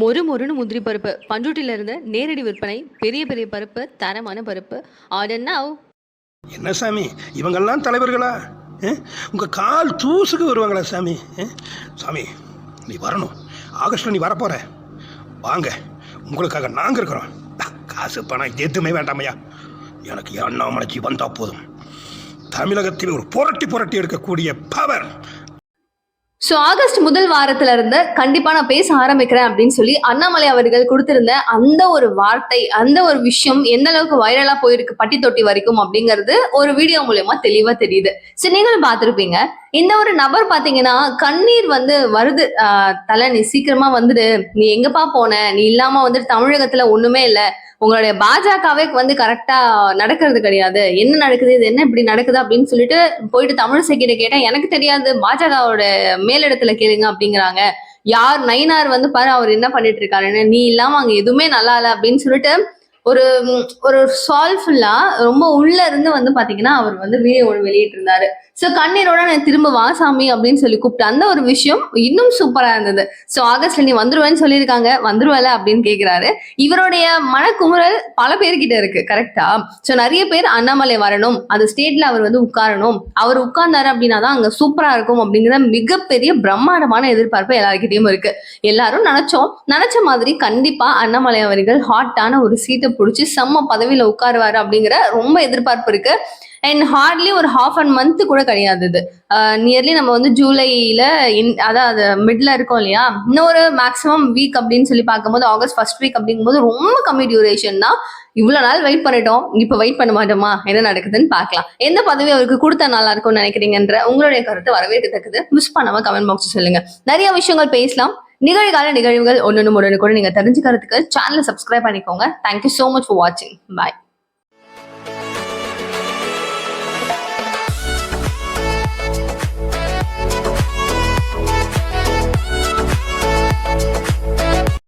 மொறு மொறுன்னு முந்திரி பருப்பு. பண்ருட்டில நேரடி விற்பனை பெரிய பெரிய பருப்பு தரமான பருப்பு. ஆர்டர் நவ் என்ன சாமி? இவங்கெல்லாம் தலைவர்களா? உங்கள் கால் தூசுக்கு வருவாங்களா சாமி? சாமி நீ வரணும். ஆகஸ்ட்டில் நீ வரப்போற. வாங்க உங்களுக்காக நாங்கள் இருக்கிறோம். காசு பணம் எதுவுமே வேண்டாமையா எனக்கு அண்ணாமலைஜி வந்தால் போதும். தமிழகத்தில் ஒரு புரட்டி புரட்டி எடுக்கக்கூடிய பவர் ஸோ ஆகஸ்ட் முதல் வாரத்துல இருந்து கண்டிப்பா நான் பேச ஆரம்பிக்கிறேன் அப்படின்னு சொல்லி அண்ணாமலை அவர்கள் கொடுத்திருந்த அந்த ஒரு வார்த்தை அந்த ஒரு விஷயம் எந்த அளவுக்கு வைரலா போயிருக்கு பட்டி தொட்டி வரைக்கும் அப்படிங்கிறது ஒரு வீடியோ மூலயமா தெளிவா தெரியுது. சரி நீங்களும் பார்த்துருப்பீங்க. இந்த ஒரு நபர் பாத்தீங்கன்னா கண்ணீர் வந்து வருது. தலை நீ சீக்கிரமா வந்துடு. நீ எங்கப்பா போன? நீ இல்லாம வந்துட்டு தமிழகத்துல ஒண்ணுமே இல்லை. உங்களுடைய பாஜகவே வந்து கரெக்டா நடக்கிறது கிடையாது. என்ன நடக்குது இது என்ன இப்படி நடக்குது அப்படின்னு சொல்லிட்டு போயிட்டு தமிழிசை கிட்ட கேட்டேன் எனக்கு தெரியாது பாஜகவோட மேலிடத்துல கேளுங்க அப்படிங்கிறாங்க. யார்? நயினார் வந்து பாரு அவர் என்ன பண்ணிட்டு இருக்காருன்னு நீ இல்லாம அங்க எதுவுமே நல்லா இல்ல அப்படின்னு சொல்லிட்டு ஒரு ஒரு சால்ஃபுல்லா ரொம்ப உள்ள இருந்து வந்து பாத்தீங்கன்னா அவர் வந்து வீடியோ ஒன்று வெளியிட்டு இருந்தாரு ஸோ கண்ணீரோட நான் திரும்ப வா சாமி அப்படின்னு சொல்லி கூப்பிட்டு அந்த ஒரு விஷயம் இன்னும் சூப்பரா இருந்தது. ஸோ ஆகஸ்ட்ல நீ வந்துருவேன்னு சொல்லியிருக்காங்க. வந்துருவல அப்படின்னு கேட்கிறாரு இவருடைய மனக்குமுறல் பல பேர்கிட்ட இருக்கு கரெக்டா ஸோ நிறைய பேர் அண்ணாமலை வரணும். அந்த ஸ்டேட்ல அவர் வந்து உட்காரணும். அவர் உட்கார்ந்தாரு அப்படின்னா தான் அங்க சூப்பரா இருக்கும் அப்படிங்கிற மிகப்பெரிய பிரம்மாண்டமான எதிர்பார்ப்பு எல்லாருக்கிட்டையும் இருக்கு. எல்லாரும் நினைச்சோம். நினைச்ச மாதிரி கண்டிப்பா அண்ணாமலை அவர்கள் ஹாட்டான ஒரு சீட்டை பிடிச்சி செம்ம பதவியில உட்காருவாரு அப்படிங்கிற ரொம்ப எதிர்பார்ப்பு இருக்கு. அண்ட் ஹார்ட்லி ஒரு ஹாஃப் அண்ட் மந்த் கூட கிடையாது இது நியர்லி நம்ம வந்து ஜூலையில் இன்- அதாவது மிட்ல இருக்கோம் இல்லையா? இன்னொரு மேக்ஸிமம் வீக் அப்படின்னு சொல்லி பார்க்கும்போது ஆகஸ்ட் ஃபர்ஸ்ட் வீக் அப்படிங்கும்போது ரொம்ப கம்மி டியூரேஷன் தான். இவ்வளவு நாள் வெயிட் பண்ணிட்டோம். இப்ப வெயிட் பண்ண மாட்டோமா? என்ன நடக்குதுன்னு பார்க்கலாம். எந்த பதவி அவருக்கு கொடுத்தா நல்லா இருக்கும்னு நினைக்கிறீங்கன்ற உங்களுடைய கருத்து வரவேற்கத்தக்கது. மிஸ் பண்ணாம கமெண்ட் பாக்ஸ் சொல்லுங்க. நிறைய விஷயங்கள் பேசலாம். நிகழ்கால நிகழ்வுகள் ஒன்னொன்னு உடனே கூட நீங்க தெரிஞ்சுக்கிறதுக்கு சேனலை சப்ஸ்கிரைப் பண்ணிக்கோங்க. தேங்க்யூ ஸோ மச் ஃபார் வாட்சிங் பாய்